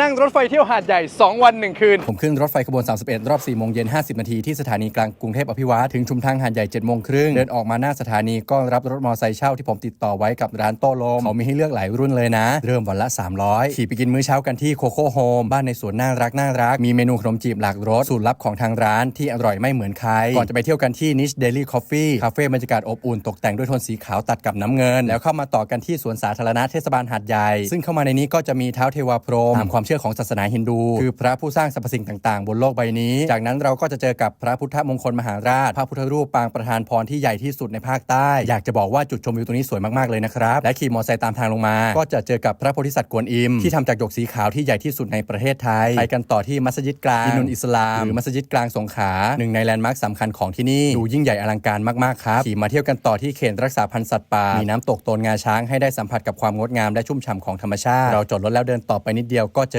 นั่งรถไฟเที่ยวหาดใหญ่ 2 วัน 1 คืน ผมขึ้นรถไฟขบวน 31 รอบ 4 โมงเย็น 50 นาทีที่สถานีกลางกรุงเทพอภิวัตถึงชุมทางหาดใหญ่ 7 โมงครึ่ง เดินออกมาหน้าสถานีก็รับรถมอเตอร์ไซค์เช่าที่ผมติดต่อไว้กับร้านโต้ลม เขามีให้เลือกหลายรุ่นเลยนะ เริ่มวันละ 300 ขี่ไปกินมื้อเช้ากันที่โคโค่โฮมบ้านในสวนน่ารักน่ารัก มีเมนูขนมจีบหลากรสสูตรลับของทางร้านที่อร่อยไม่เหมือนใครก่อนจะไปเที่ยวกันที่ Niche Daily Coffee คาเฟ่บรรยากาศอบอุ่นตกแต่งด้วยโทนสีขาวตัดกับน้ำเงิน แล้วเข้ามาต่อกันที่สวนสาธารณะเทศบาลหาดใหญ่ ซึ่งเข้ามาในนี้ก็จะมีเท้าเทวาพรหมตามความเชื่อของศาสนาฮินดู คือพระผู้สร้างสรรพสิ่งต่างๆ บนโลกใบนี้ จากนั้นเราก็จะเจอกับพระพุทธมงคลมหาราช พระพุทธรูปปางประธานพรที่ใหญ่ที่สุดในภาคใต้ อยากจะบอกว่าจุดชมวิวตรงนี้สวยมากๆเลยนะครับ และขี่มอเตอร์ไซค์ตามทางลงมา ก็จะเจอกับพระโพธิสัตว์กวนอิม ที่ทำจากหยกสีขาวที่ใหญ่ที่สุดในประเทศไทย ไปกันต่อที่มัสยิดกลางอินุนอิสลาม หรือมัสยิดกลางสงขลาหนึ่งในแลนด์มาร์คสำคัญของที่นี่ดูยิ่งใหญ่อลังการมากๆครับขี่มาเที่ยวกันต่อที่เขตรักษาพันธุ์สัตว์ป่ามีน้ำตกโตนงาช้างให้ได้สัมผัสกับความงดงามและชุ่มฉ่ำของธรรมชาติ เราจอดรถแล้วเดินต่อไปนิดเดียวก็เจ